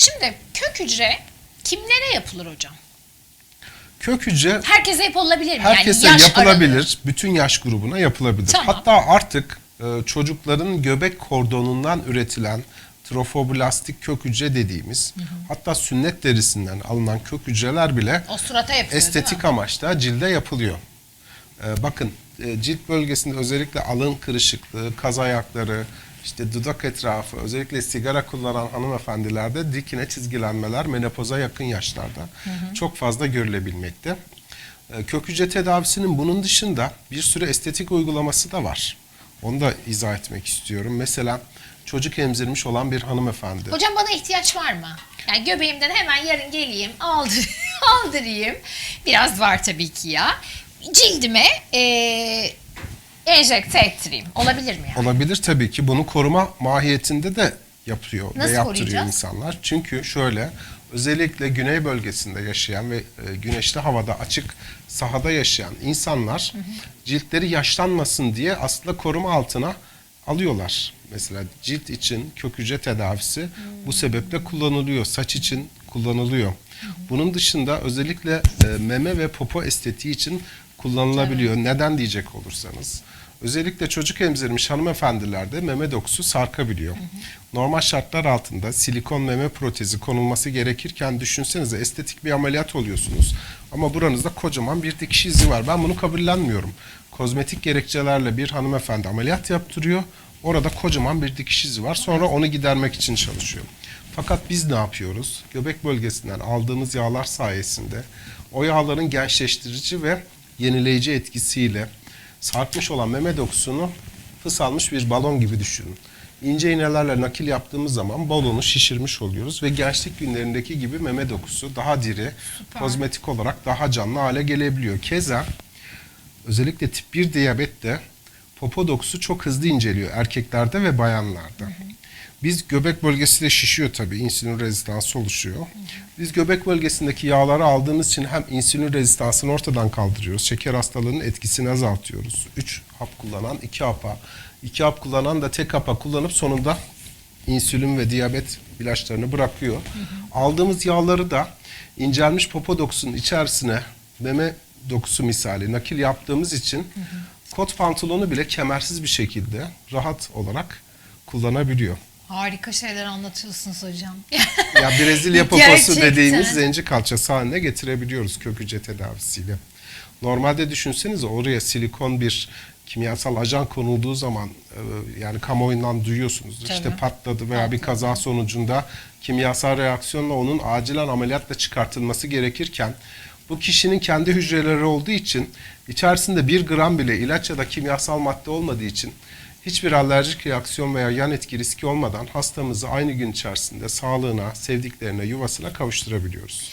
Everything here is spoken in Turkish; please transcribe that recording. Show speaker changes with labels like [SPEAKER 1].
[SPEAKER 1] Şimdi kök hücre kimlere yapılır hocam?
[SPEAKER 2] Kök hücre
[SPEAKER 1] Herkese yapılabilir mi?
[SPEAKER 2] herkese
[SPEAKER 1] yani yaş
[SPEAKER 2] yapılabilir.
[SPEAKER 1] aralığı.
[SPEAKER 2] Bütün yaş grubuna yapılabilir.
[SPEAKER 1] Tamam.
[SPEAKER 2] Hatta artık e, çocukların göbek kordonundan üretilen trofoblastik kök hücre dediğimiz hatta sünnet derisinden alınan kök hücreler bile
[SPEAKER 1] O surata yapılıyor
[SPEAKER 2] estetik amaçla cilde yapılıyor. Ee, bakın e, cilt bölgesinde özellikle alın kırışıklığı, kaz ayakları, işte dudak etrafı, özellikle sigara kullanan hanımefendilerde dikine çizgilenmeler menopoza yakın yaşlarda çok fazla görülebilmekte. Ee, Kök hücre tedavisinin bunun dışında bir sürü estetik uygulaması da var. Onu da izah etmek istiyorum. Mesela çocuk emzirmiş olan bir hanımefendi.
[SPEAKER 1] Hocam bana ihtiyaç var mı? Yani göbeğimden hemen yarın geleyim, aldır, aldırayım. Biraz var tabii ki ya. Cildime eee enjekte ettireyim. Olabilir mi yani?
[SPEAKER 2] Olabilir tabii ki. Bunu koruma mahiyetinde de yapıyor
[SPEAKER 1] Nasıl
[SPEAKER 2] ve yaptırıyor
[SPEAKER 1] koruyacağız?
[SPEAKER 2] insanlar. Çünkü şöyle özellikle güney bölgesinde yaşayan ve e, güneşli havada açık sahada yaşayan insanlar ciltleri yaşlanmasın diye aslında koruma altına alıyorlar. Mesela cilt için kök hücre tedavisi bu sebeple kullanılıyor. Saç için kullanılıyor. Bunun dışında özellikle e, meme ve popo estetiği için kullanılabiliyor. Neden diyecek olursanız. Özellikle çocuk emzirmiş hanımefendilerde meme dokusu sarkabiliyor. Normal şartlar altında silikon meme protezi konulması gerekirken düşünsenize estetik bir ameliyat oluyorsunuz. Ama buranızda kocaman bir dikiş izi var. Ben bunu kabullenmiyorum. Kozmetik gerekçelerle bir hanımefendi ameliyat yaptırıyor. Orada kocaman bir dikiş izi var. Sonra onu gidermek için çalışıyor. Fakat biz ne yapıyoruz? Göbek bölgesinden aldığımız yağlar sayesinde o yağların gençleştirici ve yenileyici etkisiyle sarkmış olan meme dokusunu fısalmış bir balon gibi düşünün. İnce iğnelerle nakil yaptığımız zaman balonu şişirmiş oluyoruz ve gençlik günlerindeki gibi meme dokusu daha diri, kozmetik olarak daha canlı hale gelebiliyor. Keza özellikle tip 1 diyabette popo dokusu çok hızlı inceliyor erkeklerde ve bayanlarda. Biz göbek bölgesi de şişiyor tabii. insülin rezistansı oluşuyor. Biz göbek bölgesindeki yağları aldığımız için hem insülin rezistansını ortadan kaldırıyoruz. Şeker hastalığının etkisini azaltıyoruz. 3 hap kullanan 2 hapa, 2 hap kullanan da tek hapa kullanıp sonunda insülin ve diyabet ilaçlarını bırakıyor. Aldığımız yağları da incelmiş popo dokusunun içerisine meme dokusu misali nakil yaptığımız için kot pantolonu bile kemersiz bir şekilde rahat olarak kullanabiliyor.
[SPEAKER 1] Harika şeyler anlatıyorsunuz hocam.
[SPEAKER 2] Ya Brezilya poposu dediğimiz zenci kalçası haline getirebiliyoruz kök hücre tedavisiyle. Normalde düşünsenize oraya silikon bir kimyasal ajan konulduğu zaman e, yani kamuoyundan duyuyorsunuz.
[SPEAKER 1] Tabii.
[SPEAKER 2] İşte patladı veya bir kaza sonucunda kimyasal reaksiyonla onun acilen ameliyatla çıkartılması gerekirken bu kişinin kendi hücreleri olduğu için içerisinde bir gram bile ilaç ya da kimyasal madde olmadığı için hiçbir alerjik reaksiyon veya yan etki riski olmadan hastamızı aynı gün içerisinde sağlığına, sevdiklerine, yuvasına kavuşturabiliyoruz.